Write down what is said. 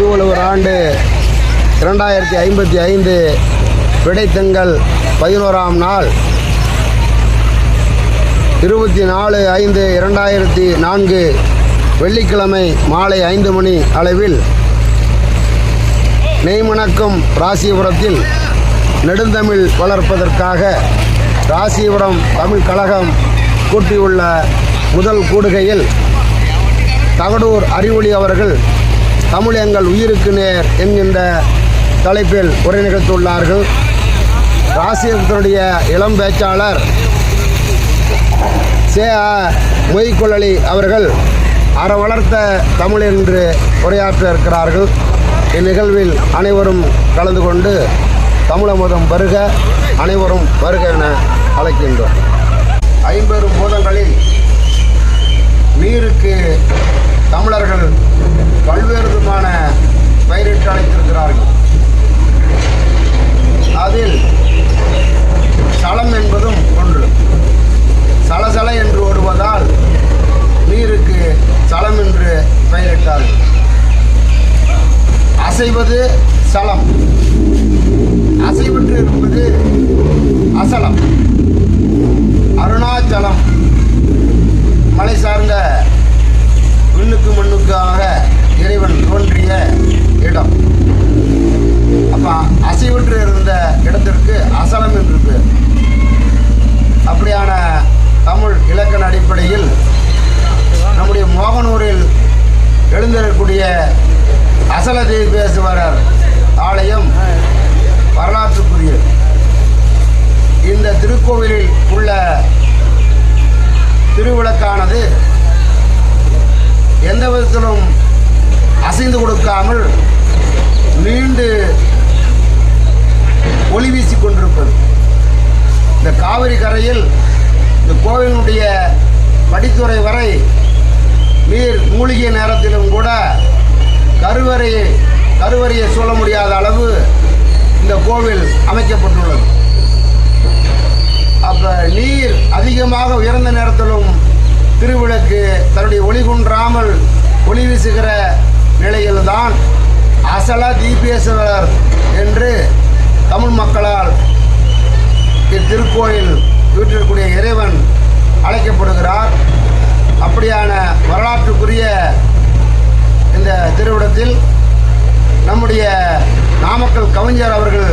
திருவள்ளுவர் ஆண்டு இரண்டாயிரத்தி ஐம்பத்தி ஐந்து விடைத்தங்கள் பதினோராம் நாள். இருபத்தி நாலு ஐந்து இரண்டாயிரத்தி நான்கு வெள்ளிக்கிழமை மாலை ஐந்து மணி அளவில் நெய்மணக்கும் ராசிபுரத்தில் நெடுந்தமிழ் வளர்ப்பதற்காக ராசிபுரம் தமிழ் கழகம் கூட்டியுள்ள முதல் கூடுகையில் தகடூர் அறிவொளி அவர்கள் தமிழ் எங்கள் உயிருக்கு நேர் என்கின்ற தலைப்பில் உரை நிகழ்த்துள்ளார்கள் ராசியத்தினுடைய இளம் பேச்சாளர் சே ஆ. மொய்குழலி அவர்கள் அற வளர்த்த தமிழ் என்று உரையாற்ற இருக்கிறார்கள் இந்நிகழ்வில் அனைவரும் கலந்து கொண்டு தமிழமுதம் வருக அனைவரும் வருக என அழைக்கின்றனர் அசைவது சலம். அசைவற்று இருப்பது அசலம். அருணாச்சலம். மலை சார்ந்த விண்ணுக்கு மண்ணுக்காக இறைவன் தோன்றிய இடம். அப்போ அசைவற்று இருந்த இடத்திற்கு அசலம் என்று பேர் அப்படியான தமிழ் இலக்கண அடிப்படையில் நம்முடைய மோகனூரில் எழுந்திருக்கக்கூடிய அசல தேவேஸ்வரர் ஆலயம் வரலாற்றுக்குரிய. இந்த திருக்கோவிலில் உள்ள திருவிளக்கானது எந்த விதத்திலும் அசைந்து கொடுக்காமல் நீண்டு ஒளி வீசி கொண்டிருப்பது. இந்த காவிரி கரையில் இந்த கோவிலுடைய படித்துறை வரை நீர் மூழ்கிய நேரத்திலும் கூட கோவில் அமைக்கப்பட்டுள்ளது. அப்போ நீர் அதிகமாக உயர்ந்த நேரத்திலும் திருவிளக்கு தன்னுடைய ஒளி குன்றாமல் ஒளி வீசுகிற நிலையில்தான் அசல தீபேஸ்வரர் என்று தமிழ் மக்களால் இத்திருக்கோயில் வீட்டிற்குரிய இறைவன் அழைக்கப்படுகிறார். அப்படியான வரலாற்றுக்குரிய இந்த திருவிடத்தில் நம்முடைய நாமக்கல் கவிஞர் அவர்கள்